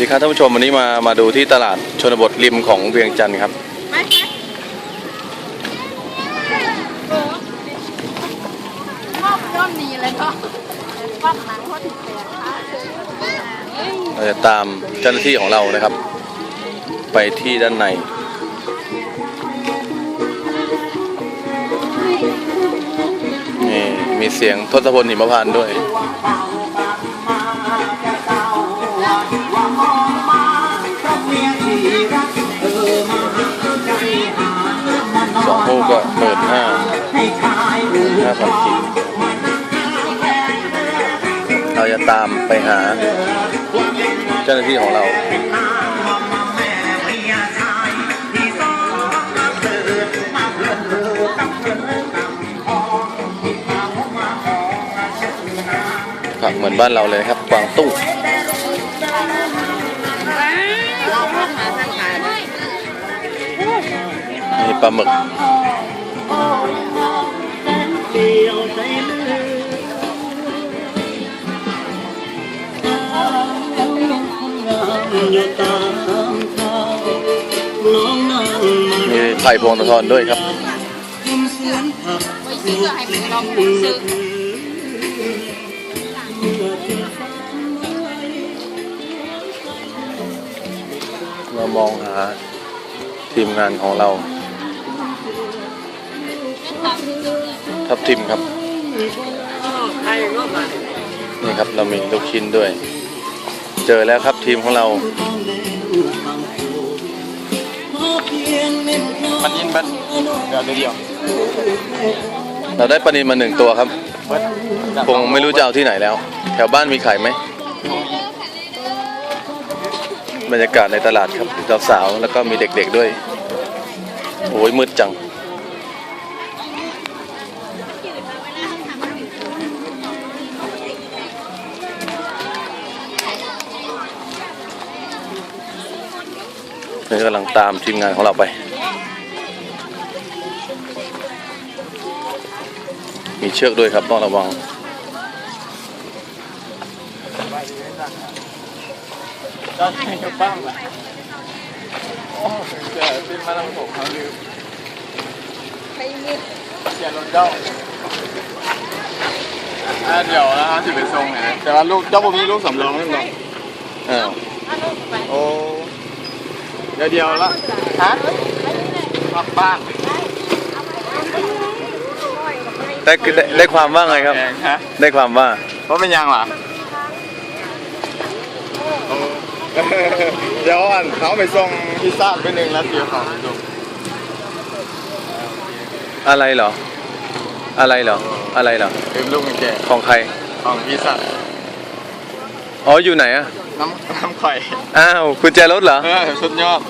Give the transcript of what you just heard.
ดีครับท่านผู้ชมวันนี้มามาดูที่ตลาดชนบทริมของเวียงจันทร์ครับไปไปชอบย้อนดีเลยเนาะฟังหลังเขาถึงแปดขาเฮ้ยเราจะตามเจ้าหน้าที่ของเรานะครับ ไปที่ด้านใน นี่มีเสียงทศพลหิมพานต์ด้วย ก็หมื่นห้าหมื่นห้าพันกีบเราจะตามไปหา เจ้าหน้าที่ของเราผักเหมือนบ้านเราเลยครับกวางตุ้งเราหาทางขายได้มีปลาหมึกมี ไผ่พวงตะทอนด้วยครับไปซื้อก็ให้ไปลองซื้อเรามองหาทีมงานของเรา ทับทิมครับใครก็มานี่ครับเรามีลูกชิ้นด้วย เจอแล้วครับทีมของเรา มันยินเบัดเดี๋ยวเดียว เราได้ปลานินมาหนึ่งตัวครับเบัดคงไม่รู้จะเอาที่ไหนแล้ว แถวบ้านมีขายไหมบรรยากาศในตลาดครับสาวๆแล้วก็มีเด็กๆด้วยโอ้ยมืดจัง นี่กำลังตามทีมงานของเราไป มีเชือกด้วยครับต้องระวังก็ให้กับบ้างแหละโอ้เสียขึ้นมาทางผมเขาลืมไปมืดเสียรถเจ้าอะเดี๋ยวนะฮะสิเป็นทรงเนี่ยแต่ว่าลูกเจ้าผมมีลูกสำรองนั่นหรออ้าวเอาลูกไปโอ้ เดี๋ยวเดียวละฮะปักบ้านได้ได้ได้ความว่าไงครับ แพงฮะ ได้ความว่า เพราะเป็นยังล่ะโอ้เดี๋ยวอันเขาไปส่งพิซซ่าไปหนึ่งแล้วเดี๋ยวเขาไปส่งอะไรเหรอ อะไรเหรอ อะไรเหรอ เป็นลูกแก่ของใคร ของพิซซ่า อ๋ออยู่ไหนอะ น้ำน้ำไข่อ้าวกุญแจรถเหรอ เออ สุดยอด